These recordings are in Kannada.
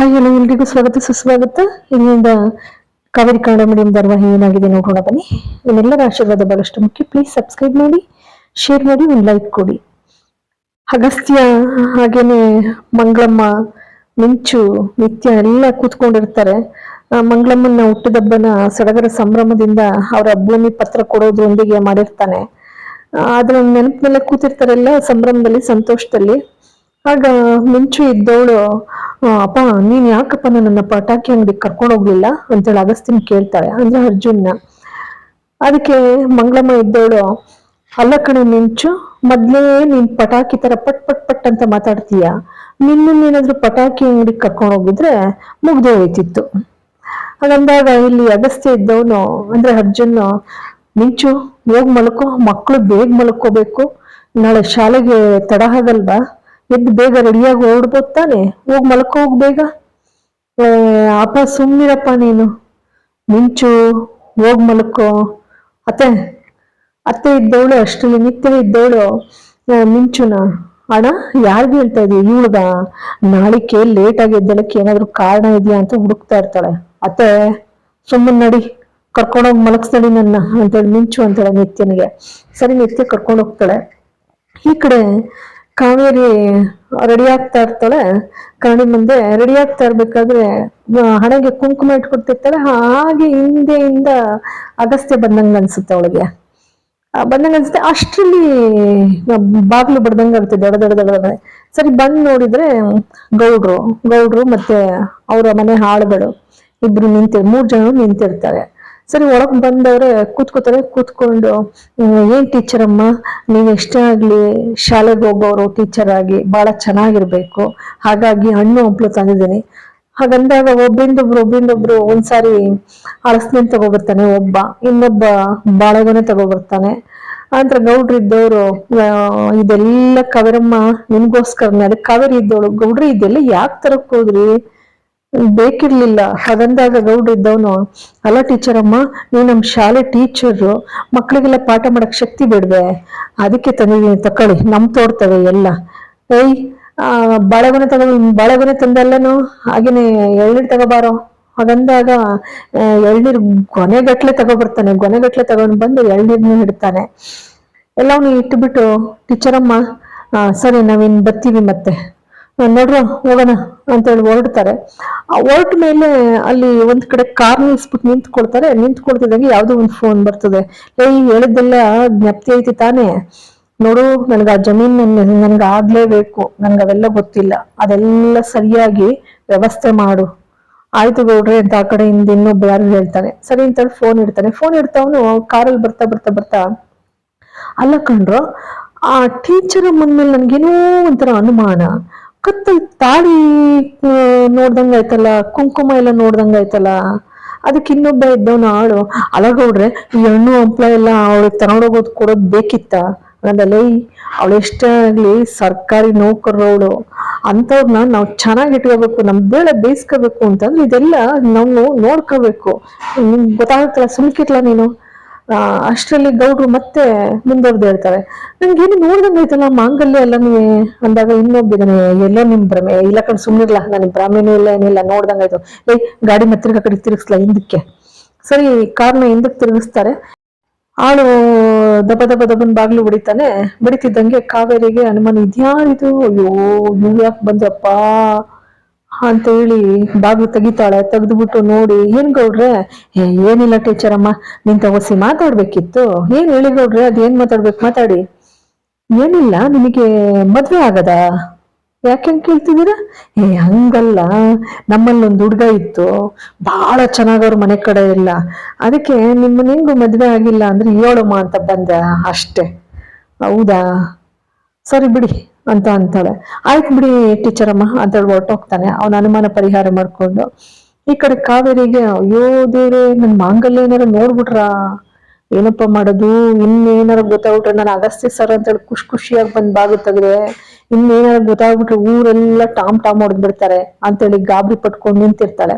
ಹಾಯ್ ಹಲೋ ಎಲ್ರಿಗೂ ಸ್ವಾಗತ, ಸುಸ್ವಾಗತ. ಇಲ್ಲಿಂದ ಕಾವೇರಿ ಕನ್ನಡ ಮೀಡಿಯಂ ಧಾರವಾಹಿ ಏನಾಗಿದೆ ನೋಡೋಣ ಬನ್ನಿ. ನಿಮ್ಮೆಲ್ಲರ ಆಶೀರ್ವಾದ ಬಹಳಷ್ಟು ಮುಖ್ಯ. ಪ್ಲೀಸ್ ಸಬ್ಸ್ಕ್ರೈಬ್ ಮಾಡಿ ಶೇರ್ ಮಾಡಿ, ಒಂದು ಲೈಕ್ ಕೊಡಿ. ಅಗಸ್ತ್ಯ, ಹಾಗೇನೆ ಮಂಗಳಮ್ಮ, ಮಿಂಚು, ನಿತ್ಯ ಎಲ್ಲ ಕೂತ್ಕೊಂಡಿರ್ತಾರೆ. ಮಂಗಳಮ್ಮನ ಹುಟ್ಟಿದಬ್ಬನ ಸಡಗರ ಸಂಭ್ರಮದಿಂದ ಅವರ ಭೂಮಿ ಪತ್ರ ಕೊಡೋದ್ರೊಂದಿಗೆ ಮಾಡಿರ್ತಾನೆ. ಅದ್ರ ನೆನಪಿನಲ್ಲೇ ಕೂತಿರ್ತಾರೆಲ್ಲ ಸಂಭ್ರಮದಲ್ಲಿ, ಸಂತೋಷದಲ್ಲಿ. ಆಗ ಮಿಂಚು ಇದ್ದವಳು ಅಪ್ಪ, ನೀನ್ ಯಾಕಪ್ಪ ನನ್ನ ಪಟಾಕಿ ಅಂಗಡಿಗೆ ಕರ್ಕೊಂಡು ಹೋಗ್ಲಿಲ್ಲ? ಅಂತೇಳಿ ಅಗಸ್ತಿನ ಕೇಳ್ತಾಳೆ, ಅಂದ್ರೆ ಅರ್ಜುನ್ನ. ಅದಕ್ಕೆ ಮಂಗಳಮ್ಮ ಇದ್ದವಳು, ಅಲ್ಲ ಕಣೆ ಮಿಂಚು, ಮೊದ್ಲೇ ನೀನ್ ಪಟಾಕಿ ತರ ಪಟ್ ಪಟ್ ಪಟ್ ಅಂತ ಮಾತಾಡ್ತೀಯ? ನಿನ್ನೇನಾದ್ರೂ ಪಟಾಕಿ ಅಂಗಡಿಗೆ ಕರ್ಕೊಂಡು ಹೋಗಿದ್ರೆ ಮುಗ್ದು ಹೋಯ್ತಿತ್ತು. ಹಾಗಂದಾಗ ಇಲ್ಲಿ ಅಗಸ್ತ್ಯ ಇದ್ದವನು, ಅಂದ್ರೆ ಅರ್ಜುನ್, ಮಿಂಚು, ಹೋಗ್ ಮಲ್ಕೋ ಮಕ್ಕಳು ಬೇಗ ಮಲ್ಕೋಬೇಕು. ನಾಳೆ ಶಾಲೆಗೆ ತಡ ಆಗಲ್ವಾ? ಎದ್ದು ಬೇಗ ರೆಡಿಯಾಗಿ ಹೊರಡ್ಬೋದು ತಾನೆ? ಹೋಗಿ ಮಲ್ಕೋ, ಹೋಗ್ ಬೇಗ. ಅಪ್ಪ ಸುಮ್ಮಿರಪ್ಪ ನೀನು. ಮಿಂಚು, ಹೋಗಿ ಮಲ್ಕೋ. ಅತ್ತೆ ಅತ್ತೆ ಇದ್ದವಳು ಅಷ್ಟರಲ್ಲಿ ನಿತ್ಯ ಇದ್ದವಳು ಮಿಂಚುನ. ಅಣ್ಣ, ಯಾರಿಗೂ ಹೇಳ್ತಾ ಇದೀವಿ ಇವಳ್ಗ ನಾಳಿಕೆ ಲೇಟ್ ಆಗಿ ಎದ್ದಳಕ್ಕೆ ಏನಾದ್ರು ಕಾರಣ ಇದೆಯಾ ಅಂತ ಹುಡುಕ್ತಾ ಇರ್ತಾಳೆ. ಅತ್ತೆ, ಸುಮ್ಮನೆ ನಡಿ. ಕರ್ಕೊಂಡೋಗಿ ಮಲಗಿಸ್ತಾಳೆ ನನ್ನ ಅಂತೇಳಿ, ಮಿಂಚು ಅಂತೇಳಿ ನಿತ್ಯನಿಗೆ. ಸರಿ, ನಿತ್ಯ ಕರ್ಕೊಂಡು ಹೋಗ್ತಾಳೆ ಈ ಕಡೆ ಕಾವೇರಿ ರೆಡಿ ಆಗ್ತಾ ಇರ್ತಾಳೆ ಕರಡಿ ಮುಂದೆ ರೆಡಿ ಆಗ್ತಾ ಇರ್ಬೇಕಾದ್ರೆ ಹಣೆಗೆ ಕುಂಕುಮ ಇಟ್ಕೊಡ್ತಿರ್ತಾಳೆ ಹಾಗೆ ಹಿಂದೆಯಿಂದ ಅಗಸ್ತ್ಯ ಬಂದಂಗ ಅನ್ಸುತ್ತೆ ಅವಳಿಗೆ. ಬಂದಂಗ ಅನ್ಸುತ್ತೆ. ಅಷ್ಟರಲ್ಲಿ ಬಾಗ್ಲು ಬಡ್ದಂಗ ಆಗುತ್ತೆ ದಡ ದಡ ಸರಿ, ಬಂದ್ ನೋಡಿದ್ರೆ ಗೌಡ್ರು ಗೌಡ್ರು ಮತ್ತೆ ಅವರ ಮನೆ ಹಾಳುಗಳು. ಇಬ್ರು ನಿಂತಿರ್, ಮೂರ್ ಜನ ನಿಂತಿರ್ತಾರೆ. ಸರಿ, ಒಳಗ್ ಬಂದವ್ರೆ ಕೂತ್ಕೋತಾರೆ. ಕೂತ್ಕೊಂಡು ಏನ್ ಟೀಚರ್ ಅಮ್ಮ? ನೀವು ಎಷ್ಟೇ ಆಗ್ಲಿ ಶಾಲೆಗೆ ಹೋಗೋರು ಟೀಚರ್ ಆಗಿ ಬಹಳ ಚೆನ್ನಾಗಿರ್ಬೇಕು. ಹಾಗಾಗಿ ಹಣ್ಣು ಹಂಪ್ಲು ತಂದಿದ್ದೀನಿ. ಹಾಗಂದಾಗ ಒಬ್ರಿಂದೊಬ್ರು ಒಬ್ರಿಂದೊಬ್ರು ಒಂದ್ಸಾರಿ ಅಳಸ್ನೇನ್ ತಗೊಬರ್ತಾನೆ, ಒಬ್ಬ. ಇನ್ನೊಬ್ಬ ಬಾಳೆಗೊನೆ ತಗೊಬರ್ತಾನೆ. ಆನಂತರ ಗೌಡ್ರು ಇದ್ದವರು ಇದೆಲ್ಲ ಕಾವೇರಮ್ಮ ನಿಮ್ಗೋಸ್ಕರನೇ ಅದಕ್ಕೆ ಕಾವೇರಿ ಇದ್ದವಳು ಗೌಡ್ರಿ ಇದೆಲ್ಲ ಯಾಕೆ ತರಕ್ ಹೋದ್ರಿ? ಬೇಕಿರ್ಲಿಲ್ಲ. ಹಾಗಂದಾಗ ಗೌಡ್ ಇದ್ದವನು, ಅಲ್ಲ ಟೀಚರ್ ಅಮ್ಮ ನೀವು ನಮ್ಮ ಶಾಲೆ ಟೀಚರು ಮಕ್ಕಳಿಗೆಲ್ಲ ಪಾಠ ಮಾಡಕ್ ಶಕ್ತಿ ಬಿಡ್ವೆ. ಅದಕ್ಕೆ ತಂದಿದ್ದೀನಿ ತಕೊಳ್ಳಿ ನಮ್ ತೋಡ್ತವೆ ಎಲ್ಲ. ಏಯ್ ಬಾಳೆಗೊನೆ ತಗೋ ಬಾಳೆಗೊನೆ ತಂದಲ್ಲನು? ಹಾಗೇನೆ ಎಳ್ನೀರ್ ತಗೋಬಾರೋ? ಹಾಗಂದಾಗ ಎಳ್ನೀರ್ ಗೊನೆಗಟ್ಲೆ ತಗೊಬರ್ತಾನೆ, ಗೊನೆಗಟ್ಲೆ ತಗೊಂಡ್ ಬಂದು ಎಳ್ನೀರ್ನ ಇಡ್ತಾನೆ. ಎಲ್ಲವನ್ನೂ ಇಟ್ಬಿಟ್ಟು ಟೀಚರ್ ಅಮ್ಮ ಸರಿ ನಾವಿನ್ ಬರ್ತೀವಿ ಮತ್ತೆ. ನೋಡ್ರ, ಹೋಗೋಣ ಅಂತೇಳಿ ಹೊರಡ್ತಾರೆ. ಹೊರಟ ಮೇಲೆ ಅಲ್ಲಿ ಒಂದ್ ಕಡೆ ಕಾರ್ ನಿಲ್ಸ್ಬಿಟ್ಟು ನಿಂತ್ಕೊಳ್ತಾರೆ. ನಿಂತ್ಕೊಳ್ತಿದ್ದಂಗೆ ಯಾವ್ದೋ ಒಂದು ಫೋನ್ ಬರ್ತದೆ. ಏಯ್ ಹೇಳಿದ್ದೆಲ್ಲ ಜ್ಞಪ್ತಿ ಐತಿ ತಾನೇ? ನೋಡು, ನನಗೆ ಆ ಜಮೀನ್ ನನ್ಗೆ ಆಗ್ಲೇಬೇಕು. ನನ್ಗೆ ಅವೆಲ್ಲ ಗೊತ್ತಿಲ್ಲ. ಅದೆಲ್ಲ ಸರಿಯಾಗಿ ವ್ಯವಸ್ಥೆ ಮಾಡು. ಆಯ್ತು ಗೌಡ್ರೆ ಅಂತ ಆ ಕಡೆಯಿಂದ ಇನ್ನೊಬ್ಬ ಯಾರು ಹೇಳ್ತಾನೆ ಸರಿ ಅಂತ ಫೋನ್ ಇಡ್ತಾನೆ ಫೋನ್ ಇಡ್ತಾವನು ಕಾರಲ್ಲಿ ಬರ್ತಾ ಬರ್ತಾ ಬರ್ತಾ, ಅಲ್ಲ ಕಂಡ್ರು ಆ ಟೀಚರ್ ಮೇಲೆ ನನ್ಗೇನೋ ಒಂಥರ ಅನುಮಾನ. ಕತ್ತಲ್ ತಾಳಿ ನೋಡ್ದಂಗ ಆಯ್ತಲ್ಲ, ಕುಂಕುಮ ಎಲ್ಲ ನೋಡ್ದಂಗ ಆಯ್ತಲ್ಲ, ಅದಕ್ಕೆ ಇನ್ನೊಬ್ಬ ಇದ್ದವನ ಆಳು. ಅಲಗೌಡ್ರೆ ಈ ಹಣ್ಣು ಹಂಪ್ಲ ಎಲ್ಲ ಅವಳಿಗೆ ತಗೊಂಡೋಗೋದು ಕೊಡೋದು ಬೇಕಿತ್ತ? ಅನ್ನೋದಲ್ಲ ಅವಳು ಎಷ್ಟೇ ಆಗ್ಲಿ ಸರ್ಕಾರಿ ನೌಕರವಳು ಅಂಥವ್ರನ್ನ ನಾವು ಚೆನ್ನಾಗಿ ಇಟ್ಕೋಬೇಕು, ನಮ್ ಬೇಳೆ ಬೇಯಿಸ್ಕೋಬೇಕು ಅಂತಂದ್ರೆ ಇದೆಲ್ಲ ನಾವು ನೋಡ್ಕೋಬೇಕು. ನಿಮ್ಗೆ ಗೊತ್ತಾಗತ್ತಲ್ಲ ಸುಮ್ಕಿಟ್ಲ ನೀನು? ಅಷ್ಟ್ರಲ್ಲಿ ಗೌಡ್ರು ಮತ್ತೆ ಮುಂದುವರೆದು ಹೇಳ್ತಾರೆ ನಂಗೆ ಏನು ನೋಡ್ದಂಗೆ ಆಯ್ತಲ್ಲ, ಮಾಂಗಲ್ಯ ಎಲ್ಲ ನೀ ಅಂದಾಗ ಇನ್ನೊಬ್ಬಿದಾನೆ ಎಲ್ಲೋ ನಿಮ್ ಭ್ರಮೆ, ಇಲ್ಲ ಕಡೆ ಸುಮ್ಮನಿರ್ಲ ನನಗೆ ಭ್ರಮೆನೂ ಇಲ್ಲ, ಏನಿಲ್ಲ, ನೋಡ್ದಂಗೆ ಆಯ್ತು. ಏಯ್, ಗಾಡಿ ಮತ್ತಿರ್ಗ ಕಡೆ ತಿರುಗಿಸ್ಲ ಹಿಂದಕ್ಕೆ? ಸರಿ, ಕಾರ್ನ ಹಿಂದಕ್ಕೆ ತಿರುಗಿಸ್ತಾರೆ. ಆಳು ದಬ ದಬ ದಬನ್ ಬಾಗ್ಲು ಬಡಿತಾನೆ ಬಡಿತಿದ್ದಂಗೆ ಕಾವೇರಿಗೆ ಅನುಮಾನ, ಇದ್ಯಾರಿದು? ಅಯ್ಯೋ ಇವ್ ಯಾಕೆ ಬಂದ್ರಪ್ಪ? ಅಂತ ಹೇಳಿ ಬಾಗ್ಲು ತೆಗಿತಾಳೆ, ತೆಗೆದ್ಬಿಟ್ಟು ನೋಡಿ, ಏನ್ ಗೌಡ್ರೆ? ಏನಿಲ್ಲ ಟೀಚರ್ ಅಮ್ಮ ನಿನ್ ತಗೋಸಿ ಮಾತಾಡ್ಬೇಕಿತ್ತು. ಏನ್ ಹೇಳಿ ಗೌಡ್ರೆ ಅದೇನ್ ಮಾತಾಡ್ಬೇಕು? ಮಾತಾಡಿ. ಏನಿಲ್ಲ ನಿಮಗೆ ಮದ್ವೆ ಆಗದ? ಯಾಕೆ ಕೇಳ್ತಿದ್ದೀರಾ? ಏ, ಹಂಗಲ್ಲ. ನಮ್ಮಲ್ಲಿ ಒಂದು ಹುಡುಗ ಇತ್ತು. ಬಹಳ ಚೆನ್ನಾಗವ್ರ ಮನೆ ಕಡೆ ಇಲ್ಲ. ಅದಕ್ಕೆ ನಿಮ್ಮ ನಿಂಗು ಮದ್ವೆ ಆಗಿಲ್ಲ ಅಂದ್ರೆ ಹೇಳಮ್ಮ ಅಂತ ಬಂದ ಅಷ್ಟೇ. ಹೌದಾ? ಸರಿ ಬಿಡಿ. ಅಂತ ಅಂತಾಳೆ. ಆಯ್ತು ಬಿಡಿ ಟೀಚರ್ ಅಮ್ಮ ಅಂತ ಹೇಳಿ ಹೊರಟೋಗ್ತಾನೆ. ಅವನ ಅನುಮಾನ ಪರಿಹಾರ ಮಾಡ್ಕೊಂಡು, ಈ ಕಡೆ ಕಾವೇರಿಗೆ, ಅಯ್ಯೋ ದೇವ್ರೆ, ನನ್ ಮಾಂಗಲ್ಯ ಏನಾರ ನೋಡ್ಬಿಟ್ರ? ಏನಪ್ಪ ಮಾಡೋದು? ಇನ್ನೇನಾರ ಗೊತ್ತಾಗ್ಬಿಟ್ರೆ ನಾನು ಅಗಸ್ತ್ಯ ಸರ್ ಅಂತ ಹೇಳಿ ಖುಷಿ ಖುಷಿಯಾಗಿ ಬಂದ್ ಬಾಗುತ್ತಾಗ್ರೆ ಇನ್ನೇನಾರ ಗೊತ್ತಾಗ್ಬಿಟ್ರೆ ಊರೆಲ್ಲ ಟಾಮ್ ಟಾಮ್ ಹೊಡೆದ್ಬಿಡ್ತಾರೆ ಅಂತೇಳಿ ಗಾಬರಿ ಪಟ್ಕೊಂಡು ನಿಂತಿರ್ತಾಳೆ.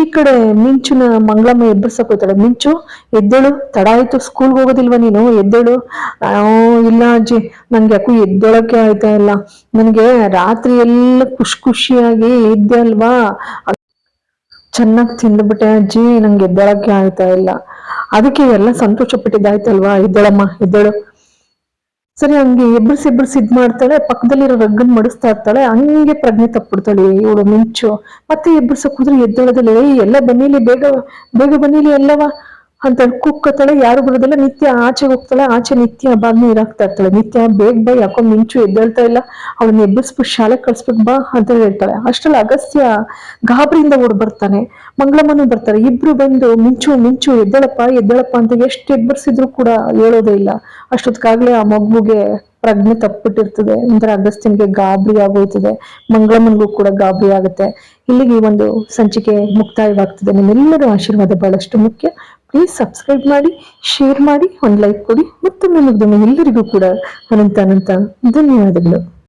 ಈ ಕಡೆ ಮಿಂಚುನ ಮಂಗಳಮ್ಮ ಎಬ್ಬರ್ಸಕ್ ಹೋಗ್ತಾಳೆ ಮಿಂಚು, ಎದ್ದೇಳು. ತಡ ಆಯ್ತು ಸ್ಕೂಲ್ಗೆ ಹೋಗೋದಿಲ್ವಾ ನೀನು? ಎದ್ದೇಳು. ಇಲ್ಲ ಅಜ್ಜಿ. ನನ್ಗೆ ಯಾಕೋ ಎದ್ದೇಳಕ್ಕೆ ಆಯ್ತಾ ಇಲ್ಲ. ನನಗೆ ರಾತ್ರಿ ಎಲ್ಲ ಖುಷಿ ಖುಷಿಯಾಗಿ ಇದ್ದೆ ಅಲ್ವಾ? ಚೆನ್ನಾಗಿ ತಿಂದ್ಬಿಟ್ಟೆ ಅಜ್ಜಿ. ನಂಗೆ ಎದ್ದೇಳಕ್ಕೆ ಆಯ್ತಾ ಇಲ್ಲ. ಅದಕ್ಕೆ ಎಲ್ಲ ಸಂತೋಷ ಪಟ್ಟಿದ್ದಾಯ್ತಲ್ವಾ ಎದ್ದೇಳಮ್ಮ, ಎದ್ದೇಳು. ಸರಿ, ಹಂಗೆ ಎಬ್ಬರ್ಸಿ ಎಬ್ಬರ್ಸಿ ಇದ್ ಮಾಡ್ತಾಳೆ, ಪಕ್ಕದಲ್ಲಿರೋ ರಗ್ಗನ್ ಮಡಿಸ್ತಾ ಇರ್ತಾಳೆ, ಹಂಗೆ ಪ್ರಜ್ಞೆ ತಪ್ಪಿಡ್ತಾಳೆ ಇವಳು ಮಿಂಚು. ಮತ್ತೆ ಎಬ್ಬರ್ಸಕ್ ಹೋದ್ರೆ ಎದ್ದೇಳದಲ್ಲಿ ಎಲ್ಲ ಬನ್ನಿಲಿ ಬೇಗ ಬೇಗ ಬನ್ನಿಲಿ ಎಲ್ಲವ? ಅಂತ ಕುಕ್ಕತ್ತಾಳೆ, ಯಾರು ಬರೋದಿಲ್ಲ. ನಿತ್ಯ ಆಚೆ ಹೋಗ್ತಾಳೆ, ಆಚೆ ನಿತ್ಯ ಬಾಗ್ನ ಇರಾಕ್ತಾ ಇರ್ತಾಳೆ. ನಿತ್ಯ ಬೇಗ ಬಾ ಯಾಕೋ ಮಿಂಚು ಎದ್ದೇಳ್ತಾ ಇಲ್ಲ. ಅವಳನ್ನ ಎಬ್ಬರಿಸ್ಬಿಟ್ಟು ಶಾಲೆಗೆ ಕಳ್ಸ್ಬಿಟ್ಟು ಬಾ ಅಂತ ಹೇಳ್ತಾಳೆ. ಅಷ್ಟ್ರಲ್ಲಿ ಅಗಸ್ತ್ಯ ಗಾಬರಿಯಿಂದ ಓಡ್ ಬರ್ತಾನೆ. ಮಂಗಳಮ್ಮನು ಬರ್ತಾರೆ. ಇಬ್ರು ಬಂದು, ಮಿಂಚು ಮಿಂಚು, ಎದ್ದೇಳಪ್ಪ ಎದ್ದೇಳಪ್ಪ ಅಂತ ಎಷ್ಟು ಎಬ್ಬರ್ಸಿದ್ರು ಕೂಡ ಹೇಳೋದೇ ಇಲ್ಲ. ಅಷ್ಟೊತ್ತಿಗಾಗ್ಲೇ ಆ ಮಗುಗೆ ಪ್ರಜ್ಞೆ ತಪ್ಪಿಟ್ಟಿರ್ತದೆ. ನಂತರ ಅಗಸ್ತ್ಯನ್ಗೆ ಗಾಬರಿ ಆಗೋಯ್ತದೆ. ಮಂಗಳಮ್ಮನಿಗೂ ಕೂಡ ಗಾಬರಿ ಆಗುತ್ತೆ. ಇಲ್ಲಿಗೆ ಈ ಒಂದು ಸಂಚಿಕೆ ಮುಕ್ತಾಯವಾಗ್ತದೆ. ನಿಮ್ಮೆಲ್ಲರೂ ಆಶೀರ್ವಾದ ಬಹಳಷ್ಟು ಮುಖ್ಯ. ಪ್ಲೀಸ್ ಸಬ್ಸ್ಕ್ರೈಬ್ ಮಾಡಿ ಶೇರ್ ಮಾಡಿ, ಒಂದು ಲೈಕ್ ಕೊಡಿ. ಮತ್ತೊಮ್ಮೆ ಮುಗ್ದೊಮ್ಮೆ ಎಲ್ಲರಿಗೂ ಕೂಡ ಅನಂತ ಅನಂತ ಧನ್ಯವಾದಗಳು.